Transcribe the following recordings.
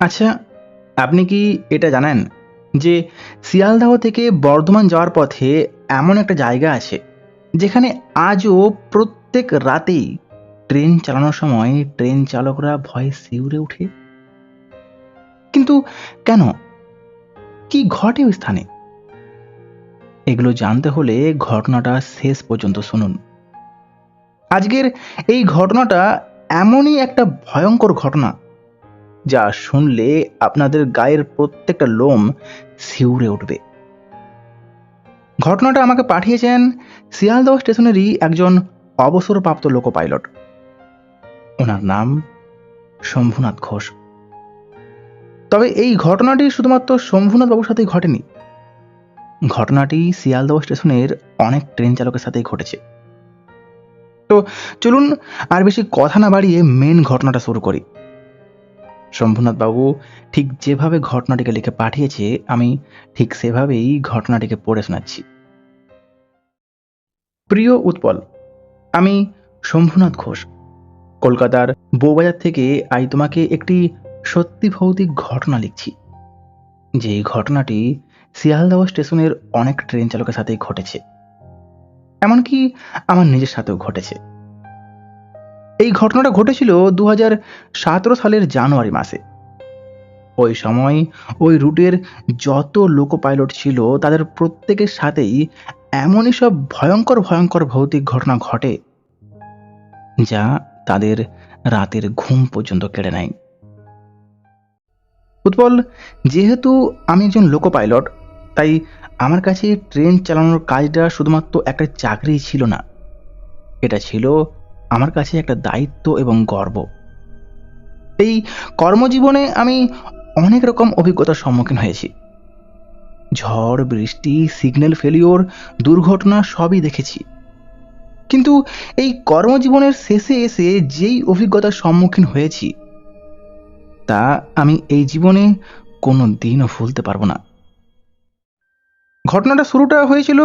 আচ্ছা আপনি কি এটা জানেন যে শিয়ালদাহ থেকে বর্ধমান যাওয়ার পথে এমন একটা জায়গা আছে যেখানে আজও প্রত্যেক রাতেই ট্রেন চালানোর সময় ট্রেন চালকরা ভয়ে শিউরে ওঠে? কিন্তু কেন? কি ঘটে ওই স্থানে? এগুলো জানতে হলে ঘটনাটা শেষ পর্যন্ত শুনুন। আজকের এই ঘটনাটা এমনই একটা ভয়ঙ্কর ঘটনা যা শুনলে আপনাদের গায়ের প্রত্যেকটা লোম শিউরে উঠবে। ঘটনাটা আমাকে পাঠিয়েছেন শিয়ালদহ স্টেশনেরই একজন অবসরপ্রাপ্ত লোকো পাইলট ওনার নাম শম্ভুনাথ ঘোষ। তবে এই ঘটনাটি শুধুমাত্র শম্ভুনাথ বাবুর সাথেই ঘটেনি। ঘটনাটি শিয়ালদহ স্টেশনের অনেক ট্রেন চালকের সাথেই ঘটেছে। তো চলুন আর বেশি কথা না বাড়িয়ে মেন ঘটনাটা শুরু করি। শম্ভুনাথ বাবু ঠিক যেভাবে ঘটনাটিকে লিখে পাঠিয়েছে, আমি ঠিক সেভাবেই ঘটনাটিকে পড়ে শোনাচ্ছি। প্রিয় উৎপল, আমি শম্ভুনাথ ঘোষ। কলকাতার বউবাজার থেকে আজ তোমাকে একটি সত্যি ভৌতিক ঘটনা লিখছি। যে ঘটনাটি শিয়ালদহ স্টেশনের অনেক ট্রেন চালকের সাথেই ঘটেছে। এমনকি আমার নিজের সাথেও ঘটেছে। এই ঘটনাটা ঘটেছিল দু হাজার সতেরো সালের জানুয়ারি মাসে। ওই সময় ওই রুটের যত লোকো পাইলট ছিল, তাদের প্রত্যেকের সাথেই এমনই সব ভয়ঙ্কর ভয়ঙ্কর ভৌতিক ঘটনা ঘটে, যা তাদের রাতের ঘুম পর্যন্ত কেড়ে নেয়। উৎপল যেহেতু আমি একজন লোকো পাইলট তাই আমার কাছে ট্রেন চালানোর কাজটা শুধুমাত্র একটা চাকরি ছিল না। এটা ছিল আমার কাছে একটা দায়িত্ব এবং গর্ব। এই কর্মজীবনে আমি অনেক রকম অভিজ্ঞতার সম্মুখীন হয়েছি। ঝড়, বৃষ্টি সিগন্যাল ফেলিওর দুর্ঘটনা সবই দেখেছি। কিন্তু এই কর্মজীবনের শেষে এসে যেই অভিজ্ঞতার সম্মুখীন হয়েছি, তা আমি এই জীবনে কোনো দিনও ভুলতে পারব না। ঘটনাটা শুরুটা হয়েছিল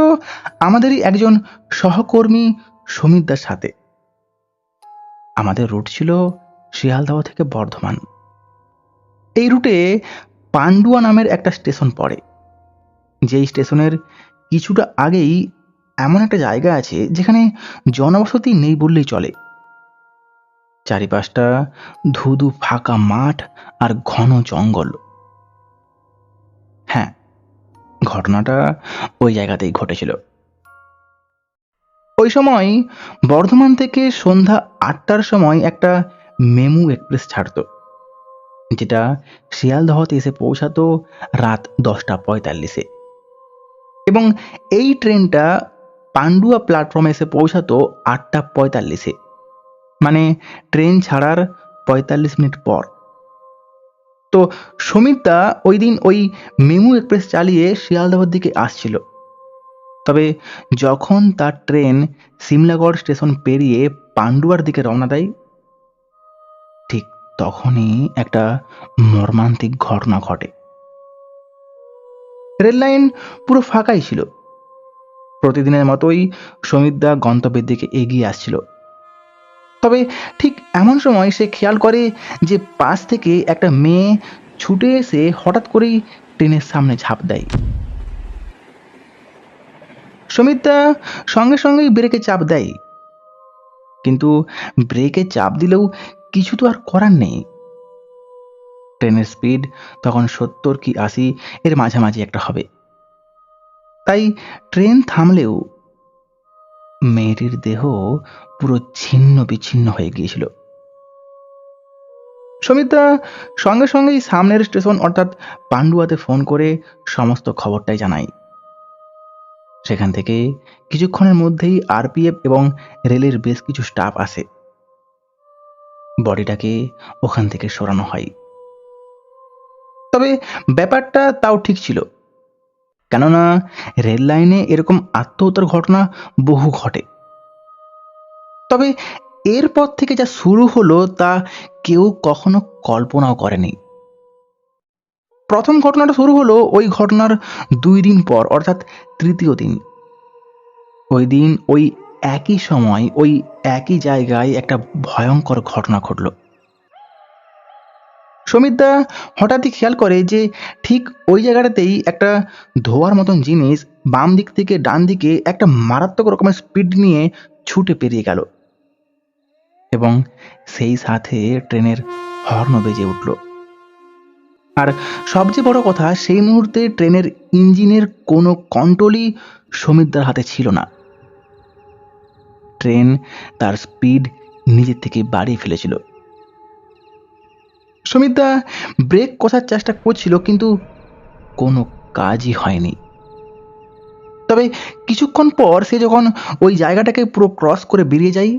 আমাদেরই একজন সহকর্মী সমিতদার সাথে। আমাদের রুট ছিল শিয়ালদহ থেকে বর্ধমান। এই রুটে পান্ডুয়া নামের একটা স্টেশন পড়ে। যেই স্টেশনের কিছুটা আগেই এমন একটা জায়গা আছে যেখানে জনবসতি নেই বললেই চলে। চারিপাশটা ধুধু ফাঁকা মাঠ আর ঘন জঙ্গল। হ্যাঁ ঘটনাটা ওই জায়গাতেই ঘটেছিল। ওই সময় বর্ধমান থেকে সন্ধ্যা আটটার সময় একটা মেমু এক্সপ্রেস ছাড়তো, যেটা শিয়ালদহতে এসে পৌঁছাতো রাত দশটা পঁয়তাল্লিশে। এবং এই ট্রেনটা পান্ডুয়া প্ল্যাটফর্মে এসে পৌঁছাতো আটটা পঁয়তাল্লিশে। মানে ট্রেন ছাড়ার পঁয়তাল্লিশ মিনিট পর। তো সমিতদা ওই দিন ওই মেমু এক্সপ্রেস চালিয়ে শিয়ালদহর দিকে আসছিল। তবে যখন তার ট্রেন সিমলাগড় স্টেশন পেরিয়ে পান্ডুয়ার দিকে রওনা দেয়, ঠিক তখনই একটা মর্মান্তিক ঘটনা ঘটে। রেল লাইন পুরো ফাঁকাই ছিল। প্রতিদিনের মতোই সমিতদা গন্তব্যের দিকে এগিয়ে আসছিল। তবে ঠিক এমন সময় সে খেয়াল করে যে পাশ থেকে একটা মেয়ে ছুটে এসে হঠাৎ করেই ট্রেনের সামনে ঝাঁপ দেয়। সমিতদা সঙ্গে সঙ্গেই ব্রেকে চাপ দেয়। কিন্তু ব্রেকে চাপ দিলেও কিছু তো আর করার নেই। ট্রেনের স্পিড তখন সত্তর কি আশি এর মাঝামাঝি একটা হবে। তাই ট্রেন থামলেও মেয়েটির দেহ পুরো ছিন্ন বিচ্ছিন্ন হয়ে গিয়েছিল। সমিতা সঙ্গে সঙ্গেই সামনের স্টেশন অর্থাৎ পান্ডুয়াতে ফোন করে সমস্ত খবরটাই জানাই সেখান থেকে কিছুক্ষণের মধ্যেই আরপিএফ এবং রেলের বেশ কিছু স্টাফ আসে। বডিটাকে ওখান থেকে সরানো হয়। তবে ব্যাপারটা তাও ঠিক ছিল, কেননা রেল লাইনে এরকম আত্মহত্যার ঘটনা বহু ঘটে। তবে এরপর থেকে যা শুরু হলো তা কেউ কখনো কল্পনাও করেনি। প্রথম ঘটনাটা শুরু হলো ওই ঘটনার দুই দিন পর, অর্থাৎ তৃতীয় দিন। ওই দিন ওই একই সময়, ওই একই জায়গায় একটা ভয়ঙ্কর ঘটনা ঘটল। সমিতদা হঠাৎই খেয়াল করে যে ঠিক ওই জায়গাটাতেই একটা ধোয়ার মতন জিনিস বাম দিক থেকে ডান দিকে একটা মারাত্মক রকমের স্পিড নিয়ে ছুটে পেরিয়ে গেল। এবং সেই সাথে ট্রেনের হর্ন বেজে উঠল। আর সবচেয়ে বড় কথা, সেই মুহূর্তে ট্রেনের ইঞ্জিনের কোনো কন্ট্রোলই সমিতদার হাতে ছিল না। ট্রেন তার স্পিড নিজের থেকে বাড়িয়ে ফেলেছিল। সমিতদা ব্রেক কষার চেষ্টা করছিল, কিন্তু কোনো কাজই হয়নি। তবে কিছুক্ষণ পর সে যখন ওই জায়গাটাকে পুরো ক্রস করে বেরিয়ে যায়,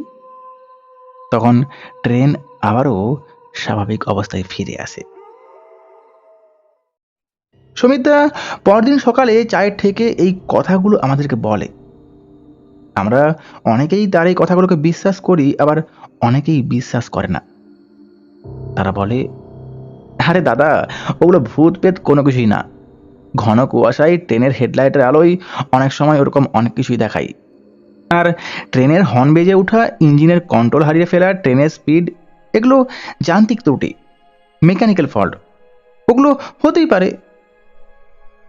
তখন ট্রেন আবারও স্বাভাবিক অবস্থায় ফিরে আসে। সমিতদা পরদিন সকালে চায়ের থেকে এই কথাগুলো আমাদেরকে বলে। আমরা অনেকেই তার এই কথাগুলোকে বিশ্বাস করি, আবার অনেকেই বিশ্বাস করে না। তারা বলে, আরে দাদা, ওগুলো ভূত পেত কোনো কিছুই না। ঘন কুয়াশায় ট্রেনের হেডলাইটের আলোয় অনেক সময় ওরকম অনেক কিছুই দেখাই। আর ট্রেনের হর্ন বেজে ওঠা, ইঞ্জিনের কন্ট্রোল হারিয়ে ফেলা, ট্রেনের স্পিড, এগুলো যান্ত্রিক ত্রুটি, মেকানিক্যাল ফল্ট। ওগুলো হতেই পারে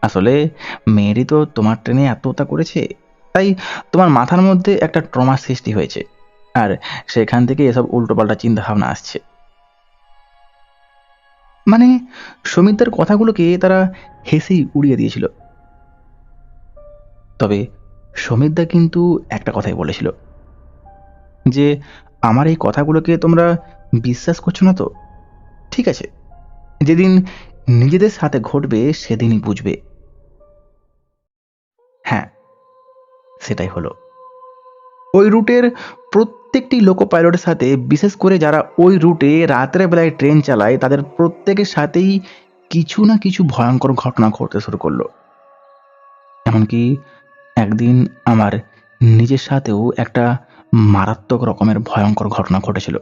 আসলে মেয়েরই তো তোমার ট্রেনে আত্মহত্যা করেছে, তাই তোমার মাথার মধ্যে একটা ট্রমার সৃষ্টি হয়েছে। আর সেখান থেকে এসব উল্টোপাল্টা চিন্তা ভাবনা আসছে। মানে সমিতদার কথাগুলোকে তারা হেসেই উড়িয়ে দিয়েছিল। তবে সমিতদা কিন্তু একটা কথাই বলেছিল, যে আমার এই কথাগুলোকে তোমরা বিশ্বাস করছ না তো? ঠিক আছে, যেদিন নিজেদের সাথে ঘটবে সেদিনই বুঝবে। সেটাই হলো। ওই রুটের প্রত্যেকটি লোকো পাইলটের সাথে, বিশেষ করে যারা ওই রুটে রাতের বেলায় ট্রেন চালায়, তাদের প্রত্যেকের সাথেই কিছু না কিছু ভয়ঙ্কর ঘটনা ঘটতে শুরু করল। এমনকি একদিন আমার নিজের সাথেও একটা মারাত্মক রকমের ভয়ঙ্কর ঘটনা ঘটেছিল।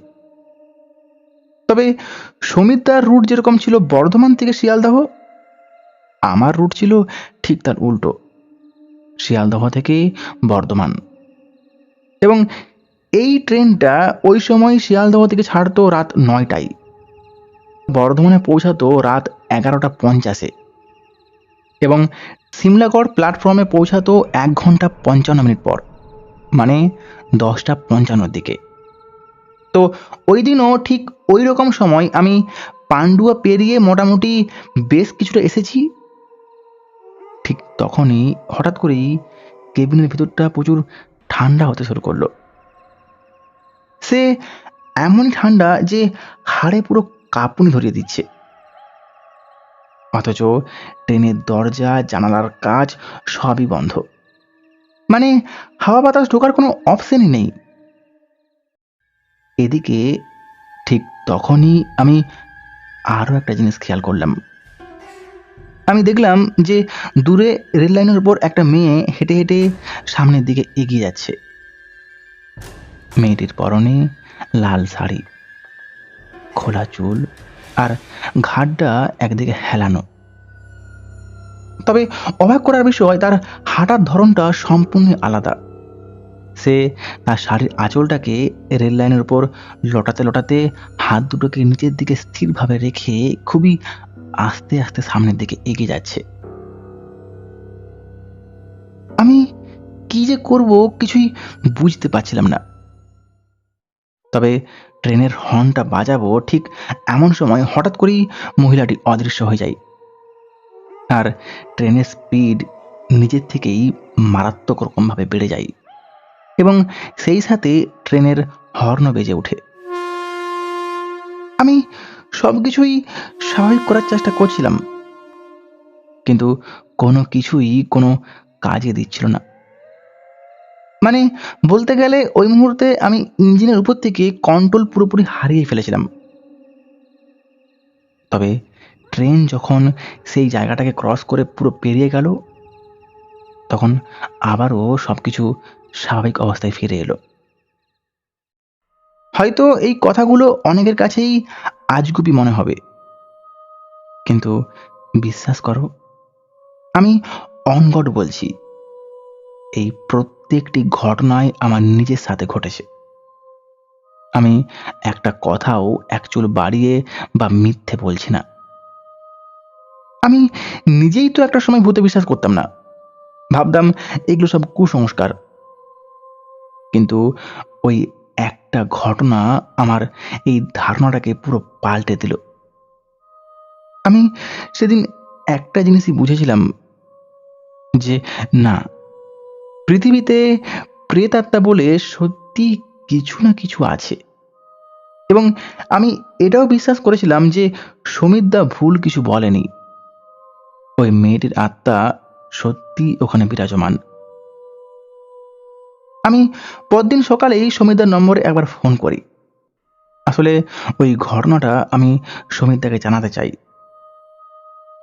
তবে সমিতার রুট যেরকম ছিল বর্ধমান থেকে শিয়ালদাহ, আমার রুট ছিল ঠিক তার উল্টো। শিয়ালদহ থেকে বর্ধমান। এবং এই ট্রেনটা ওই সময় শিয়ালদহ থেকে ছাড়তো রাত নয়টায়। বর্ধমানে পৌঁছাতো রাত এগারোটা পঞ্চাশে। এবং সিমলাগড় প্ল্যাটফর্মে পৌঁছাতো এক ঘণ্টা পঞ্চান্ন মিনিট পর মানে দশটা পঞ্চান্নর দিকে। তো ওই দিনও ঠিক ওই রকম সময় আমি পান্ডুয়া পেরিয়ে মোটামুটি বেশ কিছুটা এসেছি। ঠিক তখনই হঠাৎ করেই কেবিনের ভিতরটা প্রচুর ঠান্ডা হতে শুরু করল। সে এমন ঠান্ডা যে হাড়ে পুরো কাঁপুনি ধরিয়ে দিচ্ছে। অথচ ট্রেনের দরজা, জানালার কাজ সবই বন্ধ। মানে হাওয়া বাতাস ঢোকার কোনো অপশনই নেই। এদিকে ঠিক তখনই আমি আরও একটা জিনিস খেয়াল করলাম। আমি দেখলাম যে দূরে রেল লাইনের উপর একটা মেয়ে হেঁটে হেঁটে সামনের দিকে এগিয়ে যাচ্ছে। মেয়েটির পরনে লাল শাড়ি, খোলা চুল আর ঘাটটা একদিকে হেলানো। তবে অবাক করার বিষয়, তার হাঁটার ধরনটা সম্পূর্ণ আলাদা। সে তার শাড়ির আঁচলটাকে রেল লাইনের উপর লটাতে লটাতে হাত দুটোকে নিচের দিকে স্থিরভাবে রেখে খুবই আস্তে আস্তে সামনের দিকে এগিয়ে যাচ্ছে। আমি কি যে করব কিছুই বুঝতে পারছিলাম না। তবে ট্রেনের হর্নটা বাজাবো ঠিক এমন সময় হঠাৎ করেই মহিলাটি অদৃশ্য হয়ে যায়। আর ট্রেনের স্পিড নিজের থেকেই মারাত্মক রকমভাবে বেড়ে যায় এবং সেই সাথে ট্রেনের হর্ন বেজে ওঠে। আমি সব কিছুই স্বাভাবিক করার চেষ্টা করছিলাম। কিন্তু কোনো কিছুই কোনো কাজে দিচ্ছিল না। মানে বলতে গেলে ওই মুহূর্তে আমি ইঞ্জিনের উপর থেকে কন্ট্রোল পুরোপুরি হারিয়ে ফেলেছিলাম। তবে ট্রেন যখন সেই জায়গাটাকে ক্রস করে পুরো পেরিয়ে গেল, তখন আবারও সব কিছু স্বাভাবিক অবস্থায় ফিরে এলো। হয়তো এই কথাগুলো অনেকের কাছেই আজগুবি মনে হবে। কিন্তু বিশ্বাস করো, আমি অনগড বলছি, এই প্রত্যেকটি ঘটনায় আমার নিজের সাথে ঘটেছে। আমি একটা কথাও এক চুল বাড়িয়ে বা মিথ্যে বলছি না। আমি নিজেই তো একটা সময় ভূতে বিশ্বাস করতাম না। ভাবতাম এগুলো সব কুসংস্কার। কিন্তু ওই একটা ঘটনা আমার এই ধারণাটাকে পুরো পাল্টে দিল। আমি সেদিন একটা জিনিসই বুঝেছিলাম যে, না, পৃথিবীতে প্রেতাত্মা বলে সত্যি কিছু না কিছু আছে। এবং আমি এটাও বিশ্বাস করেছিলাম যে সমিতদা ভুল কিছু বলেনি। ওই মেয়েটির আত্মা সত্যি ওখানে বিরাজমান। আমি পরদিন সকালেই সমিতদার নম্বরে একবার ফোন করি। আসলে ওই ঘটনাটা আমি সমিতদাকে জানাতে চাই।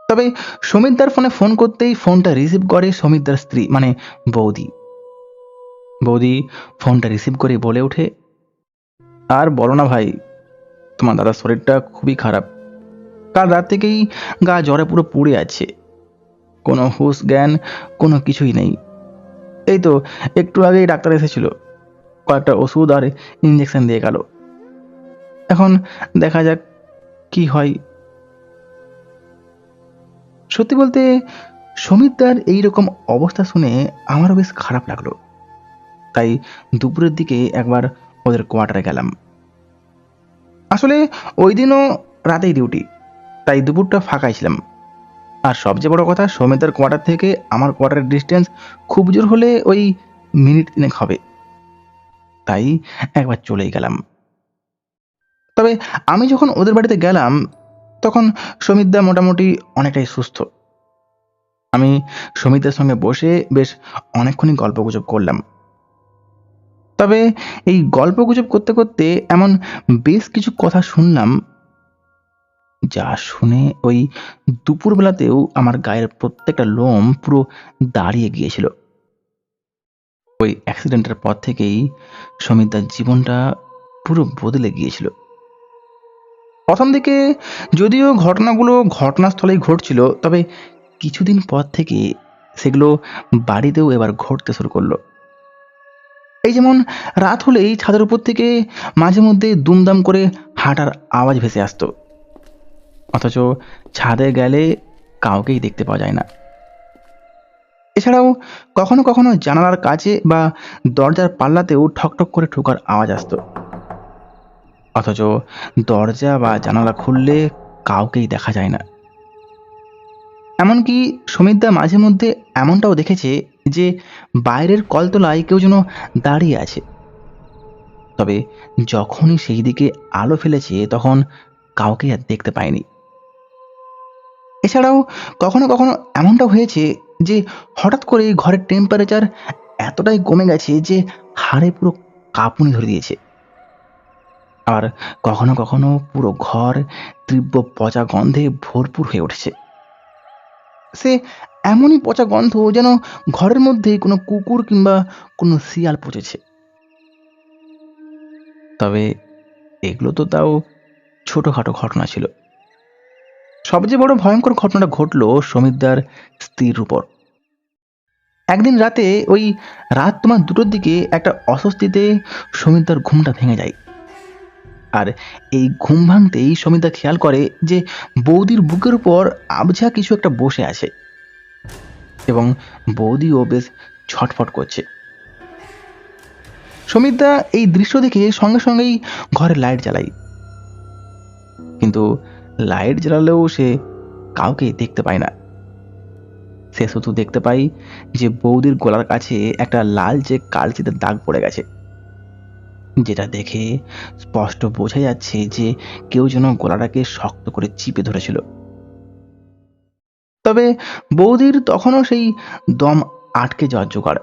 তবে সমিতদার ফোনে ফোন করতেই ফোনটা রিসিভ করে সমিতদার স্ত্রী মানে বৌদি। বৌদি ফোনটা রিসিভ করে বলে ওঠে, আর বলো না ভাই, তোমার দাদার শরীরটা খুবই খারাপ। কাল রাত থেকেই গা জ্বরে পুরো পুড়ে আছে। কোনো হুশ জ্ঞান, কোনো কিছুই নেই। এই তো, একটু আগেই ডাক্তার এসেছিল। কয়েকটা ওষুধ আর ইঞ্জেকশন দিয়ে গেল। এখন দেখা যাক কি হয়। সত্যি বলতে সমিতদার এইরকম অবস্থা শুনে আমারও বেশ খারাপ লাগল। তাই দুপুরের দিকে একবার ওদের কোয়ার্টারে গেলাম। আসলে ওই দিনও রাতেই ডিউটি, তাই দুপুরটা ফাঁকাই ছিলাম। আর সবচেয়ে বড় কথা, সমিতার কোয়ার্টার থেকে আমার কোয়ার্টারের ডিস্টেন্স খুব জোর হলে ওই মিনিট তিনেক হবে। তাই একবার চলেই গেলাম। তবে আমি যখন ওদের বাড়িতে গেলাম, তখন সমিতদা মোটামুটি অনেকটাই সুস্থ। আমি সমিতদার সঙ্গে বসে বেশ অনেকক্ষণই গল্পগুজব করলাম। তবে এই গল্পগুজব করতে করতে এমন বেশ কিছু কথা শুনলাম যা শুনে ওই দুপুরবেলাতেও আমার গায়ের প্রত্যেকটা লোম পুরো দাঁড়িয়ে গিয়েছিল। ওই অ্যাক্সিডেন্টের পর থেকেই সমিতার জীবনটা পুরো বদলে গিয়েছিল। প্রথম দিকে যদিও ঘটনাগুলো ঘটনাস্থলেই ঘটছিল, তবে কিছুদিন পর থেকে সেগুলো বাড়িতেও এবার ঘটতে শুরু করল। এই যেমন রাত হলেই ছাদের উপর থেকে মাঝে মধ্যে দুমদাম করে হাঁটার আওয়াজ ভেসে আসতো। অথচ ছাদে গেলে কাউকেই দেখতে পাওয়া যায় না। এছাড়াও কখনো কখনো জানালার কাছে বা দরজার পাল্লাতেও ঠকঠক করে ঠোকার আওয়াজ আসতো। অথচ দরজা বা জানালা খুললে কাউকেই দেখা যায় না। এমনকি সমিতদা মাঝে মধ্যে এমনটাও দেখেছে যে বাইরের কলতলায় কেউ যেন দাঁড়িয়ে আছে। তবে যখনই সেই দিকে আলো ফেলেছে তখন কাউকে আর দেখতে পায়নি। এছাড়াও কখনো কখনো এমনটা হয়েছে যে হঠাৎ করে ঘরের টেম্পারেচার এতটাই কমে গেছে যে হাড়ে পুরো কাঁপুনি ধরে দিয়েছে। আর কখনো কখনো পুরো ঘর তীব্র পচা গন্ধে ভরপুর হয়ে উঠেছে। সে এমনই পচা গন্ধ যেন ঘরের মধ্যে কোনো কুকুর কিংবা কোনো শিয়াল পচেছে। তবে এগুলো তো তাও ছোটোখাটো ঘটনা ছিল। সবচেয়ে বড় ভয়ঙ্কর ঘটনাটা ঘটলো সমিতদার স্ত্রীর উপর। একদিন রাতে ওই রাত তোমার দুটোর দিকে একটা অস্বস্তিতে সমিতদার ঘুমটা ভেঙে যায়। আর এই ঘুম ভাঙতেই সমিতা খেয়াল করে যে বৌদির বুকের উপর আবঝা কিছু একটা বসে আছে। এবং বৌদিও বেশ ছটফট করছে। সমিতা এই দৃশ্য দেখে সঙ্গে সঙ্গেই ঘরে লাইট জ্বালাই। কিন্তু লাইট জ্বালালেও সে কাউকে দেখতে পায় না। সে শুধু দেখতে পাই যে বৌদির গলার কাছে একটা লাল যে কালচিতে দাগ পড়ে গেছে। যেটা দেখে স্পষ্ট বোঝা যাচ্ছে যে কেউ যেন গলাটাকে শক্ত করে চিপে ধরেছিল। তবে বৌদির তখনও সেই দম আটকে যাওয়ার জোগাড়।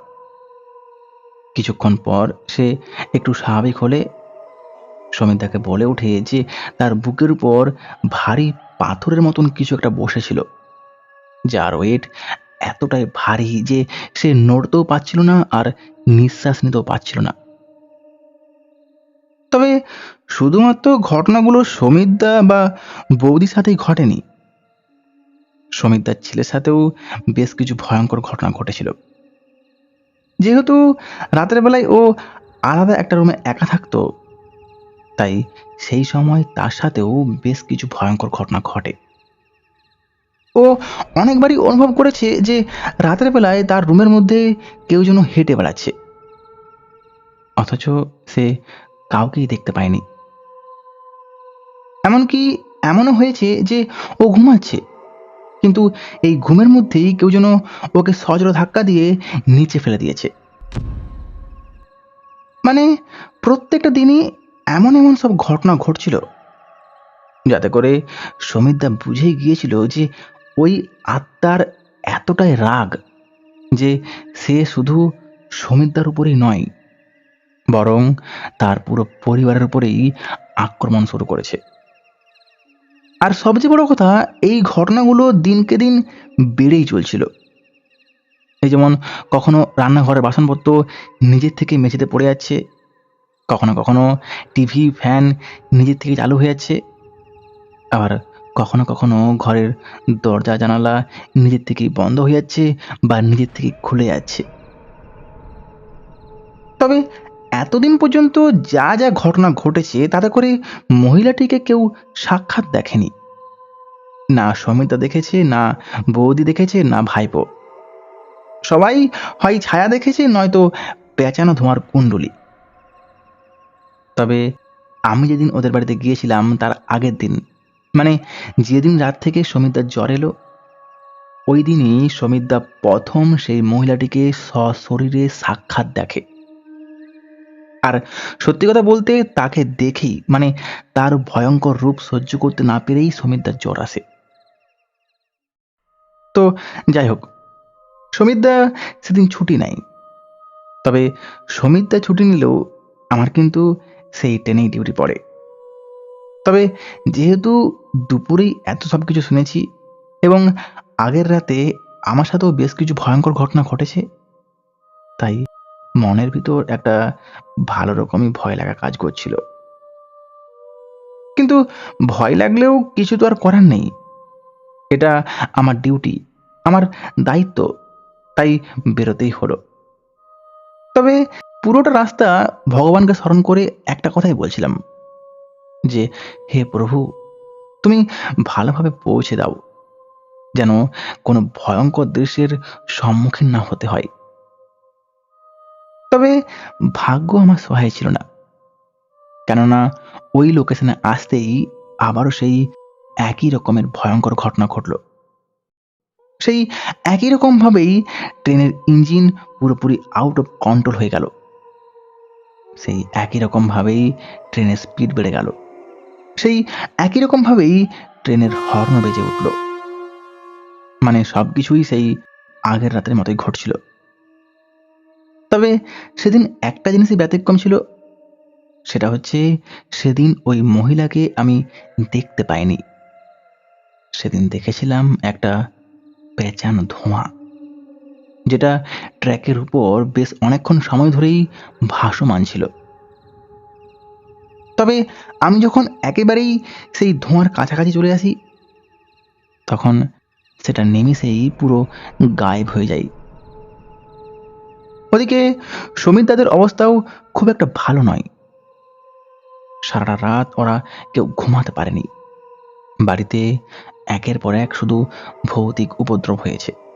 কিছুক্ষণ পর সে একটু স্বাভাবিক হলে সমিতাকে বলে ওঠে যে তার বুকের উপর ভারী পাথরের মতন কিছু একটা বসেছিল যার ওয়েট এতটাই ভারী যে সে নড়তেও পারছিল না আর নিঃশ্বাস নিতেও পারছিল না। তবে শুধুমাত্র ঘটনাগুলো সমিতদা বা বৌদির সাথেই ঘটেনি। সমিতদার ছেলের সাথেও বেশ কিছু ভয়ঙ্কর ঘটনা ঘটেছিল। যেহেতু রাতের বেলায় ও আলাদা একটা রুমে একা থাকতো তাই সেই সময় তার সাথেও বেশ কিছু ভয়ঙ্কর ঘটনা ঘটে। ও অনেকবারই অনুভব করেছে যে রাতের বেলায় তার রুমের মধ্যে কেউ যেন হেঁটে বেড়াচ্ছে। অথচ সে কাউকেই দেখতে পায়নি। এমনকি এমনও হয়েছে যে ও ঘুমাচ্ছে, কিন্তু এই ঘুমের মধ্যেই কেউ যেন ওকে সজর ধাক্কা দিয়ে নিচে ফেলে দিয়েছে। মানে প্রত্যেকটা দিনই এমন এমন সব ঘটনা ঘটছিল যাতে করে সমিতদা বুঝেই গিয়েছিল যে ওই আত্মার এতটাই রাগ যে সে শুধু সমিতদার উপরেই নয়, বরং তার পুরো পরিবারের উপরেই আক্রমণ শুরু করেছে। আর সবচেয়ে বড় কথা, এই ঘটনাগুলো দিনকে দিন বেড়েই চলছিল। এই যেমন কখনো রান্নাঘরের বাসনপত্র নিজের থেকে মেঝেতে পড়ে যাচ্ছে কখনো কখনো টিভি ফ্যান নিজের থেকে চালু হয়ে যাচ্ছে আবার কখনো কখনো ঘরের দরজা, জানালা নিজের থেকেই বন্ধ হয়ে যাচ্ছে বা নিজের থেকে খুলে যাচ্ছে। তবে এতদিন পর্যন্ত যা যা ঘটনা ঘটেছে, তাতে করে মহিলাটিকে কেউ সাক্ষাৎ দেখেনি। না সমিতা দেখেছে, না বৌদি দেখেছে, না ভাইপো। সবাই হয় ছায়া দেখেছে, নয়তো পেঁচানো ধোঁয়ার কুণ্ডলি। তবে আমি যেদিন ওদের বাড়িতে গিয়েছিলাম তার আগের দিন মানে যেদিন রাত থেকে সমিতার জ্বর এলো, ওই দিনই সমিতদা প্রথম সেই মহিলাটিকে সশরীরে সাক্ষাৎ দেখে। আর সত্যি কথা বলতে তাকে দেখেই মানে তার ভয়ঙ্কর রূপ সহ্য করতে না পেরেই সমিতদার জ্বর আসে। তো যাই হোক সমিতদা সেদিন ছুটি নাই তবে সমিতদা ছুটি নিলেও আমার কিন্তু সেই ট্রেনেই ডিউটি পড়ে। তবে যেহেতু দুপুরেই এত সব কিছু শুনেছি এবং আগের রাতে আমার সাথেও বেশ কিছু ভয়ঙ্কর ঘটনা ঘটেছে, তাই মনের ভিতর একটা ভালো রকমই ভয় লাগা কাজ করছিল। কিন্তু ভয় লাগলেও কিছু তো আর করার নেই। এটা আমার ডিউটি আমার দায়িত্ব, তাই বেরোতেই হলো। তবে পুরোটা রাস্তা ভগবানকে স্মরণ করে একটা কথাই বলছিলাম, যে হে প্রভু, তুমি ভালোভাবে পৌঁছে দাও, যেন কোনো ভয়ঙ্কর দৃশ্যের সম্মুখীন না হতে হয়। তবে ভাগ্য আমার সহায় ছিল না, কেননা ওই লোকেশনে আসতেই আবারও সেই একই রকমের ভয়ঙ্কর ঘটনা ঘটল। সেই একই রকমভাবেই ট্রেনের ইঞ্জিন পুরোপুরি আউট অফ কন্ট্রোল হয়ে গেল। সেই একই রকমভাবেই ট্রেনের স্পিড বেড়ে গেল। সেই একই রকমভাবেই ট্রেনের হর্ন বেজে উঠল। মানে সব কিছুই সেই আগের রাতের মতোই ঘটছিল। তবে সেদিন একটা জিনিসই ব্যতিক্রম ছিল, সেটা হচ্ছে সেদিন ওই মহিলাকে আমি দেখতে পাইনি। সেদিন দেখেছিলাম একটা পেঁচানো ধোঁয়া। যেটা ট্র্যাকের উপর বেশ অনেকক্ষণ সময় ধরেই ভাসমান ছিল। তবে আমি যখন একেবারেই সেই ধোঁয়ার কাছাকাছি চলে আসি, তখন সেটা নেমেসেই পুরো গায়েব হয়ে যায় ওদিকে সমীর দাদের অবস্থাও খুব একটা ভালো নয়। সারাটা রাত ওরা কেউ ঘুমাতে পারেনি। বাড়িতে একের পর এক শুধু ভৌতিক উপদ্রব হয়েছে।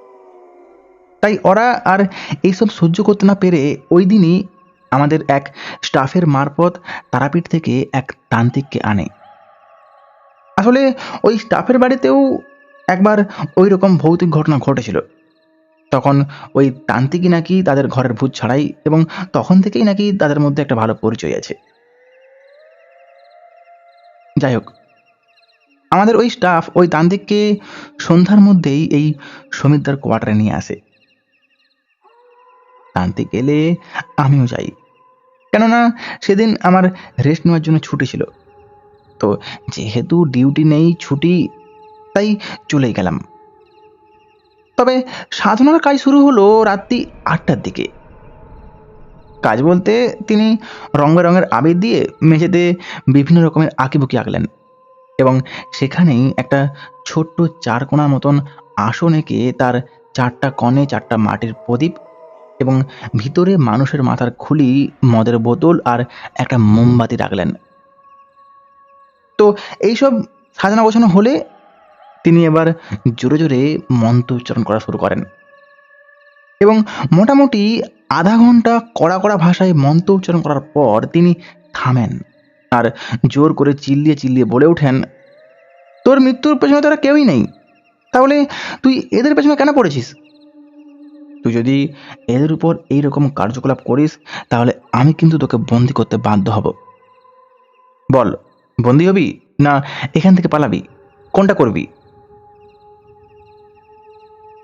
তাই ওরা আর এইসব সহ্য করতে না পেরে ওই দিনই আমাদের এক স্টাফের মারফত তারাপীঠ থেকে এক তান্ত্রিককে আনে। আসলে ওই স্টাফের বাড়িতেও একবার ওই রকম ভৌতিক ঘটনা ঘটেছিল। তখন ওই তান্ত্রিকই নাকি তাদের ঘরের ভূত ছাড়াই এবং তখন থেকেই নাকি তাদের মধ্যে একটা ভালো পরিচয় আছে। যাই হোক, আমাদের ওই স্টাফ ওই তান্ত্রিককে সন্ধ্যার মধ্যেই এই সমিতদার কোয়ার্টারে নিয়ে আসে। তান্ত্রিক এলে আমিও যাই। কেননা সেদিন আমার রেস্ট নেওয়ার জন্য ছুটি ছিল। তো যেহেতু ডিউটি নেই, ছুটি, তাই চলে গেলাম। তবে সাধনার কাজ শুরু হলো রাত্রি আটটার দিকে। কাজ বলতে তিনি রঙে রঙের আবির দিয়ে মেঝেতে বিভিন্ন রকমের আঁকিবুকি আঁকলেন এবং সেখানেই একটা ছোট্ট চারকোনা মতন আসন এঁকে তার চারটা কণে, চারটা মাটির প্রদীপ এবং ভিতরে মানুষের মাথার খুলি, মদের বোতল আর একটা মোমবাতি রাখলেন। তো এইসব সাজানো গোছানো হলে তিনি এবার জোরে জোরে মন্ত্র উচ্চারণ করা শুরু করেন। এবং মোটামুটি আধা ঘণ্টা কড়া কড়া ভাষায় মন্ত্র উচ্চারণ করার পর তিনি থামেন আর জোর করে চিল্লিয়ে চিল্লিয়ে বলে ওঠেন, তোর মৃত্যুর পেছনে তারা কেউই নেই। তাহলে তুই এদের পেছনে কেন পড়েছিস? তুই যদি এদের উপর এই রকম কার্যকলাপ করিস, তাহলে আমি কিন্তু তোকে বন্দি করতে বাধ্য হব। বল, বন্দি হবি না এখান থেকে পালাবি? কোনটা করবি?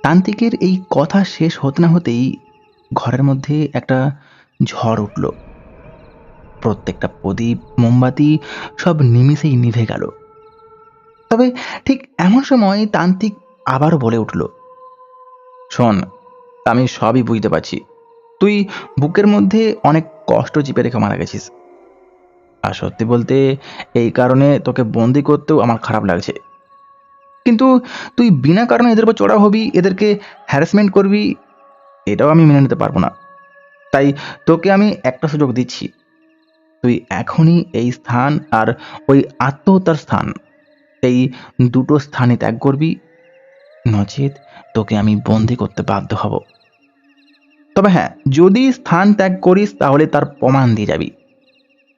তান্ত্রিকের এই কথা শেষ হতে না হতেই ঘরের মধ্যে একটা ঝড় উঠল। প্রত্যেকটা প্রদীপ, মোমবাতি সব নিমিষেই নিভে গেল। তবে ঠিক এমন সময় তান্ত্রিক আবার বলে উঠল, শোন আমি সবই বুঝতে পারছি। তুই বুকের মধ্যে অনেক কষ্ট চিপে রেখে মারা গেছিস। আর সত্যি বলতে, এই কারণে তোকে বন্দি করতেও আমার খারাপ লাগছে। কিন্তু তুই বিনা কারণে এদের উপর চড়া হবি, এদেরকে হ্যারাসমেন্ট করবি, এটাও আমি মেনে নিতে পারব না। তাই তোকে আমি একটা সুযোগ দিচ্ছি। তুই এখনই এই স্থান আর ওই আত্মহত্যার স্থান, এই দুটো স্থানে ত্যাগ করবি। নচেত তোকে আমি বন্দি করতে বাধ্য হব। তবে হ্যাঁ যদি স্থান ত্যাগ করিস, তাহলে তার প্রমাণ দিয়ে যাবি।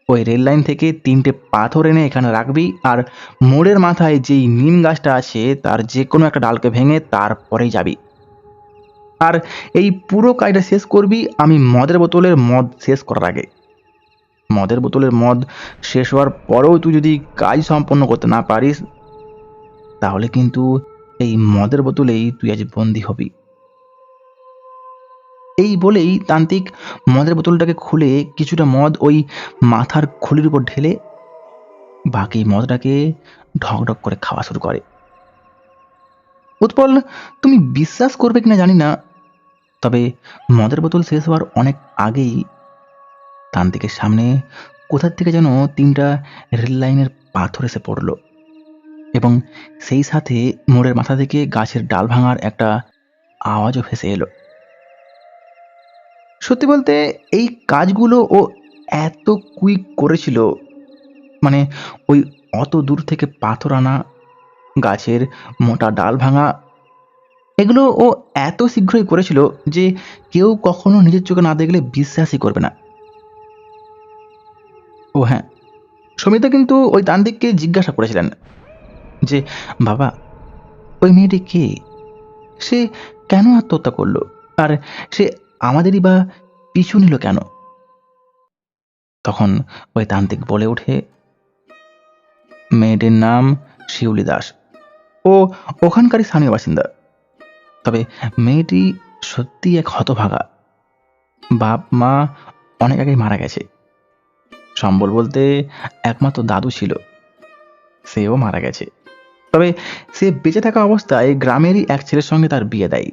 ওই রেল লাইন থেকে তিনটে পাথর এনে এখানে রাখবি, আর মোড়ের মাথায় যেই নিম গাছটা আছে, তার যে কোনো একটা ডালকে ভেঙে তারপরেই যাবি। আর এই পুরো কাজটা শেষ করবি, আমি মদের বোতলের মদ শেষ করার আগে। মদের বোতলের মদ শেষ হওয়ার পরেও তুই যদি কাজ সম্পন্ন করতে না পারিস, তাহলে কিন্তু এই মদের বোতলেই তুই আজ বন্দি হবি। এই বলেই তান্ত্রিক মদের বোতলটাকে খুলে কিছুটা মদ ওই মাথার খুলির উপর ঢেলে বাকি মদটাকে ঢকঢক করে খাওয়া শুরু করে। উৎপল, তুমি বিশ্বাস করবে কিনা জানি না, তবে মদের বোতল শেষ হওয়ার অনেক আগেই তান্ত্রিকের সামনে কোথার থেকে যেন তিনটা রেল লাইনের পাথর এসে পড়ল এবং সেই সাথে মোড়ের মাথা থেকে গাছের ডাল ভাঙার একটা আওয়াজও ভেসে এলো। সত্যি বলতে এই কাজগুলো ও এত কুইক করেছিল। মানে ওই অত দূর থেকে পাথর আনা, গাছের মোটা ডাল ভাঙা, এগুলো ও এত শীঘ্রই করেছিল যে কেউ কখনো নিজের চোখে না দেখলে বিশ্বাসই করবে না। ও হ্যাঁ সমিতা কিন্তু ওই তান্ত্রিককে জিজ্ঞাসা করেছিলেন যে, বাবা, ওই মেয়েটি কে? সে কেন আত্মহত্যা করল? আর সে আমাদেরই বা পিছু নিল কেন? তখন ওই তান্ত্রিক বলে ওঠে, মেয়েটির নাম শিউলি দাস। ও ওখানকারই স্থানীয় বাসিন্দা। তবে মেয়েটি সত্যি এক হতভাগা। বাপ, মা অনেক আগেই মারা গেছে। সম্বল বলতে একমাত্র দাদু ছিল। সেও মারা গেছে। তবে সে বেঁচে থাকা অবস্থায় গ্রামেরই এক ছেলের সঙ্গে তার বিয়ে দেয়।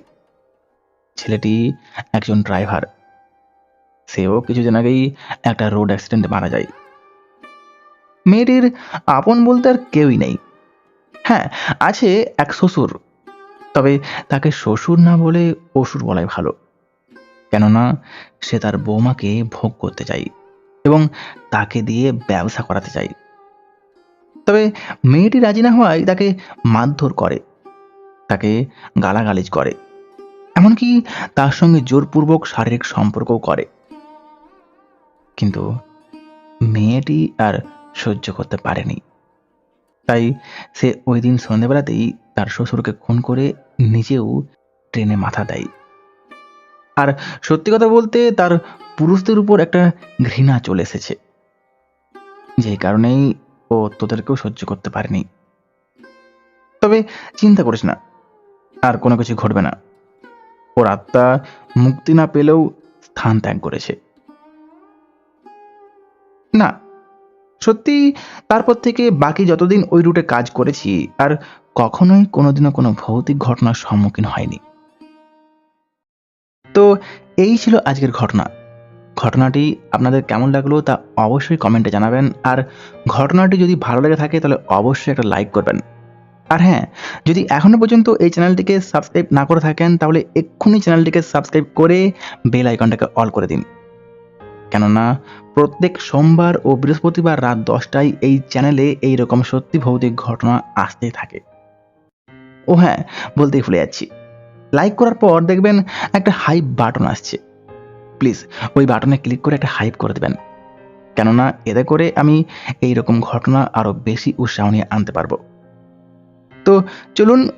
ছেলেটি একজন ড্রাইভার। সেও কিছুদিন আগেই একটা রোড অ্যাক্সিডেন্টে মারা যায়। মেয়েটির আপন বলতে আর কেউই নেই। হ্যাঁ আছে এক শ্বশুর। তবে তাকে শ্বশুর না বলে অসুর বলাই ভালো। কেননা সে তার বৌমাকে ভোগ করতে চায় এবং তাকে দিয়ে ব্যবসা করাতে চায় তবে মেয়েটি রাজি না হওয়ায় তাকে মারধর করে। তাকে গালাগালিজ করে। এমনকি তার সঙ্গে জোরপূর্বক শারীরিক সম্পর্ক করে। কিন্তু মেয়েটি আর সহ্য করতে পারেনি। তাই সে ওই দিন সন্ধেবেলাতেই তার শ্বশুরকে খুন করে নিজেও ট্রেনে মাথা দেয়। আর সত্যি কথা বলতে তার পুরুষদের উপর একটা ঘৃণা চলে এসেছে। যে কারণেই ও তোদেরকেও সহ্য করতে পারেনি। তবে চিন্তা করিস না, আর কোনো কিছু ঘটবে না। ওর আত্মা মুক্তি না পেলেও স্থান ত্যাগ করেছে। না, সত্যি তারপর থেকে বাকি যতদিন ওই রুটে কাজ করেছি, আর কখনোই কোনোদিনও কোনো ভৌতিক ঘটনার সম্মুখীন হয়নি। তো এই ছিল আজকের ঘটনা। ঘটনাটি আপনাদের কেমন লাগল তা অবশ্যই কমেন্টে জানাবেন, আর ঘটনাটি যদি ভালো লেগে থাকে তাহলে অবশ্যই একটা লাইক করবেন। আর হ্যাঁ যদি এখনও পর্যন্ত এই চ্যানেলটিকে সাবস্ক্রাইব না করে থাকেন, তাহলে এক্ষুনি চ্যানেলটিকে সাবস্ক্রাইব করে বেল আইকনটাকে অল করে দিন। কেননা, প্রত্যেক সোমবার ও বৃহস্পতিবার রাত দশটায় এই চ্যানেলে এই রকম সত্যি ভৌতিক ঘটনা আসতেই থাকে। ও হ্যাঁ বলতেই ভুলে যাচ্ছি। লাইক করার পর দেখবেন একটা হাইপ বাটন আসছে। প্লিজ ওই বাটনে ক্লিক করে একটা হাইপ করে দেবেন। কেননা, এতে করে আমি এই রকম ঘটনা আরও বেশি উৎসাহ নিয়ে আনতে পারব। তো চলুন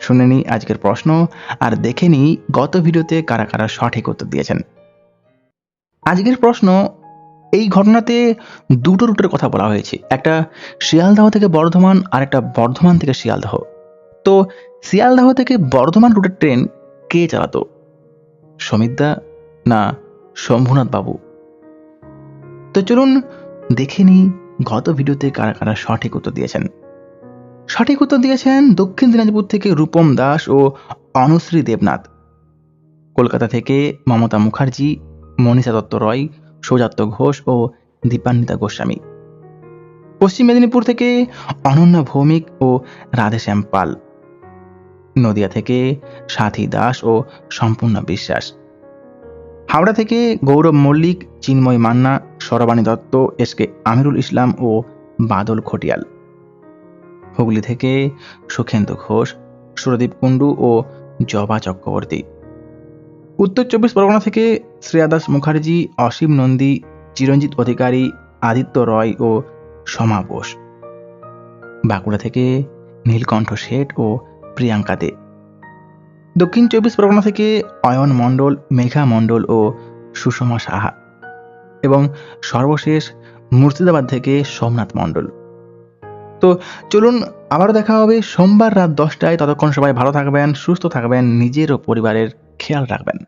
শুনে নিই আজকের প্রশ্ন আর দেখে নিই গত ভিডিওতে কারা কারা সঠিক উত্তর দিয়েছেন। আজকের প্রশ্ন, এই ঘটনাতে দুটো রুটের কথা বলা হয়েছে। একটা শিয়ালদাহ থেকে বর্ধমান আর একটা বর্ধমান থেকে শিয়ালদাহ। তো শিয়ালদাহ থেকে বর্ধমান রুটের ট্রেন কে চালাতো? সমিতদা না শম্ভুনাথ বাবু? তো চলুন দেখে নিই গত ভিডিওতে কারা কারা সঠিক উত্তর দিয়েছেন। সঠিক উত্তর দিয়েছেন দক্ষিণ দিনাজপুর থেকে রূপম দাস ও অনুশ্রী দেবনাথ। কলকাতা থেকে মমতা মুখার্জি, মনীষা দত্ত রয় সৌজাত্য ঘোষ ও দীপান্বিতা গোস্বামী। পশ্চিম মেদিনীপুর থেকে অনন্যা ভৌমিক ও রাধেশ্যাম পাল। নদিয়া থেকে সাথী দাস ও সম্পূর্ণ বিশ্বাস। হাওড়া থেকে গৌরব মল্লিক, চিন্ময় মান্না সরবাণী দত্ত, এস কে আমিরুল ইসলাম ও বাদল খটিয়াল হুগলি থেকে সুখেন্দু ঘোষ, সুরদীপ কুণ্ডু ও জবা চক্রবর্তী। উত্তর চব্বিশ পরগনা থেকে শ্রেয়া দাস মুখার্জি, অসীম নন্দী, চিরঞ্জিত অধিকারী, আদিত্য রয় ও সমা বোস। বাঁকুড়া থেকে নীলকণ্ঠ শেঠ ও প্রিয়াঙ্কা দে। দক্ষিণ চব্বিশ পরগনা থেকে অয়ন মণ্ডল, মেঘা মণ্ডল ও সুষমা সাহা। এবং সর্বশেষ মুর্শিদাবাদ থেকে সোমনাথ মণ্ডল। তো চলুন আবার দেখা হবে সোমবার রাত দশটায়। ততক্ষণ সবাই ভালো থাকবেন, সুস্থ থাকবেন, নিজের ও পরিবারের খেয়াল রাখবেন।